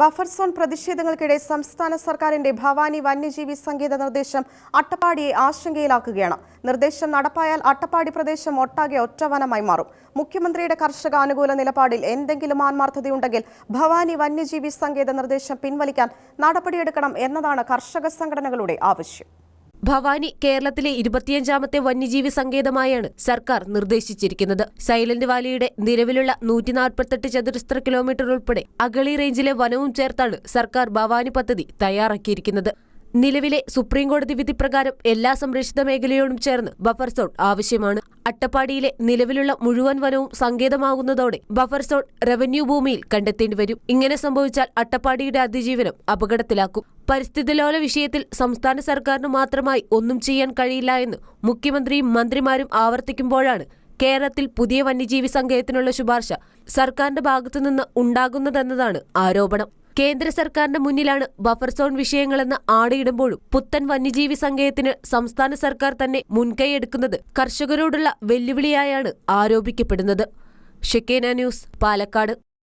Buffer zone പ്രതിഷേധങ്ങൾക്കിടെ സംസ്ഥാന സർക്കാരിന്റെ ഭവാനി വന്യജീവി സംഗീത നിർദ്ദേശം അട്ടപ്പാടിയെ ആശങ്കയിലാക്കുകയാണ്. നിർദ്ദേശം നടപ്പായാൽ അട്ടപ്പാടി പ്രദേശം ഒട്ടാകെ ഒറ്റവനമായി മാറും. മുഖ്യമന്ത്രിയുടെ കർഷക അനുകൂല നിലപാടിൽ എന്തെങ്കിലും ആത്മാർത്ഥതയുണ്ടെങ്കിൽ ഭവാനി വന്യജീവി സംഗീത നിർദ്ദേശം പിൻവലിക്കാൻ നടപടിയെടുക്കണം എന്നതാണ് കർഷക സംഘടനകളുടെ ആവശ്യം. ഭവാനി കേരളത്തിലെ ഇരുപത്തിയഞ്ചാമത്തെ വന്യജീവി സങ്കേതമായാണ് സർക്കാർ നിർദ്ദേശിച്ചിരിക്കുന്നത്. സൈലന്റ് വാലിയുടെ നിലവിലുള്ള നൂറ്റി നാൽപ്പത്തെട്ട് ചതുരശ്ര കിലോമീറ്റർ ഉൾപ്പെടെ അഗളി റേഞ്ചിലെ വനവും ചേർത്താണ് സർക്കാർ ഭവാനി പദ്ധതി തയ്യാറാക്കിയിരിക്കുന്നത്. നിലവിലെ സുപ്രീംകോടതി വിധി പ്രകാരം എല്ലാ സംരക്ഷിത മേഖലയോടും ചേർന്ന് ബഫർ സോൺ ആവശ്യമാണ്. അട്ടപ്പാടിയിലെ നിലവിലുള്ള മുഴുവൻ വനവും സങ്കേതമാകുന്നതോടെ ബഫർ സോൺ റവന്യൂ ഭൂമിയിൽ കണ്ടെത്തേണ്ടി വരും. ഇങ്ങനെ സംഭവിച്ചാൽ അട്ടപ്പാടിയുടെ അതിജീവനം അപകടത്തിലാക്കും. പരിസ്ഥിതിലോല വിഷയത്തിൽ സംസ്ഥാന സർക്കാരിന് മാത്രമായി ഒന്നും ചെയ്യാൻ കഴിയില്ല എന്ന് മുഖ്യമന്ത്രിയും മന്ത്രിമാരും ആവർത്തിക്കുമ്പോഴാണ് കേരളത്തിൽ പുതിയ വന്യജീവി സങ്കേതത്തിനുള്ള ശുപാർശ സർക്കാരിന്റെ ഭാഗത്തുനിന്ന് ഉണ്ടാകുന്നതെന്നതാണ് ആരോപണം. കേന്ദ്ര സർക്കാരിന്റെ മുന്നിലാണ് ബഫർ സോൺ വിഷയങ്ങളെന്ന് ആടിയിടുമ്പോഴും പുത്തൻ വന്യജീവി സങ്കേതത്തിന് സംസ്ഥാന സർക്കാർ തന്നെ മുൻകൈയെടുക്കുന്നത് കർഷകരോടുള്ള വെല്ലുവിളിയായാണ് ആരോപിക്കപ്പെടുന്നത്. ഷെക്കേന ന്യൂസ് പാലക്കാട്.